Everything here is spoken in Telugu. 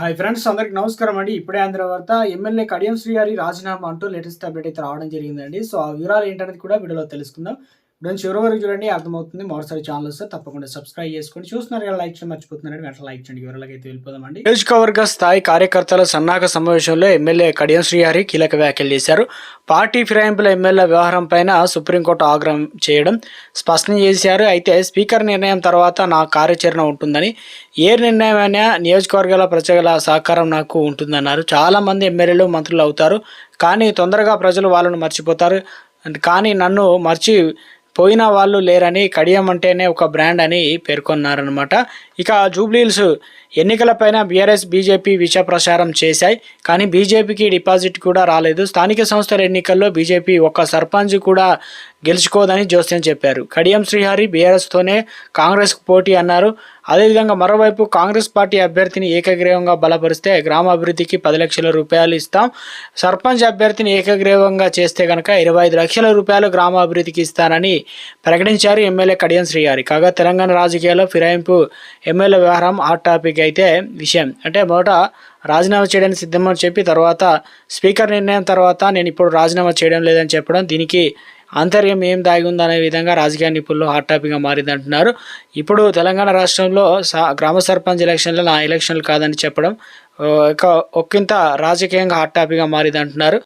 హాయ్ ఫ్రెండ్స్ అందరికి నమస్కారం అండి. ఇప్పుడే ఆంధ్ర వార్త ఎమ్మెల్యే కడియం శ్రీ గారి రాజీనామా అంటూ లేటెస్ట్ అప్డేట్ అయితే రావడం జరిగిందండి. సో ఆ వివరాలు ఏంటనేది కూడా వీడియోలో తెలుసుకుందాం. ఇప్పుడు చివరి వరకు చూడండి అర్థమవుతుంది. మరోసారి ఛానల్ వస్తే తప్పకుండా సబ్స్క్రైబ్ చేసుకోండి చూస్తున్నారు కదా లైక్ చేయడం మర్చిపోతున్నారండి వెంటనే లైక్ చేయండి. వివరాలకు అయితే వెళ్ళిపోదామండి. నియోజకవర్గ స్థాయి కార్యకర్తల సన్నాహక సమావేశంలో ఎమ్మెల్యే కడియం శ్రీహరి కీలక వ్యాఖ్యలు చేశారు. పార్టీ ఫిరాయింపుల ఎమ్మెల్యే వ్యవహారం పైన సుప్రీంకోర్టు ఆగ్రహం చేయడం స్పష్టం చేశారు. అయితే స్పీకర్ నిర్ణయం తర్వాత నా కార్యాచరణ ఉంటుందని ఏ నిర్ణయమైనా నియోజకవర్గాల ప్రజల సహకారం నాకు ఉంటుందన్నారు. చాలా మంది ఎమ్మెల్యేలు మంత్రులు అవుతారు కానీ తొందరగా ప్రజలు వాళ్ళను మర్చిపోతారు. కానీ నన్ను మర్చి పోయిన వాళ్ళు లేరని కడియం అంటేనే ఒక బ్రాండ్ అని పేర్కొన్నారనమాట ఇక జూబ్లీహిల్స్ ఎన్నికలపైన బీఆర్ఎస్ బీజేపీ విష ప్రచారం చేశాయి. కానీ బీజేపీకి డిపాజిట్ కూడా రాలేదు. స్థానిక సంస్థల ఎన్నికల్లో బీజేపీ ఒక్క సర్పంచ్ కూడా గెలుచుకోదని జోస్యం చెప్పారు. కడియం శ్రీహరి బీఆర్ఎస్తోనే కాంగ్రెస్కు పోటీ అన్నారు. అదేవిధంగా మరోవైపు కాంగ్రెస్ పార్టీ అభ్యర్థిని ఏకగ్రీవంగా బలపరిస్తే గ్రామాభివృద్ధికి పది లక్షల రూపాయలు ఇస్తాం. సర్పంచ్ అభ్యర్థిని ఏకగ్రీవంగా చేస్తే కనుక ఇరవై ఐదు లక్షల రూపాయలు గ్రామాభివృద్ధికి ఇస్తానని ప్రకటించారు ఎమ్మెల్యే కడియం శ్రీహరి. కాగా తెలంగాణ రాజకీయాల్లో ఫిరాయింపు ఎమ్మెల్యే వ్యవహారం హాట్ టాపిక్ అయితే విషయం. అంటే మొదట రాజీనామా చేయడానికి సిద్ధమని చెప్పి తర్వాత స్పీకర్ నిర్ణయం తర్వాత నేను ఇప్పుడు రాజీనామా చేయడం లేదని చెప్పడం దీనికి అంతర్యం ఏం దాగి ఉందనే విధంగా రాజకీయ నిపుణులు హాట్ టాపిక్గా మారింది అంటున్నారు ఇప్పుడు తెలంగాణ రాష్ట్రంలో గ్రామ సర్పంచ్ ఎలక్షన్లు నా ఎలక్షన్లు కాదని చెప్పడం ఒక ఒక్కింత రాజకీయంగా హాట్ టాపిక్గా మారింది అంటున్నారు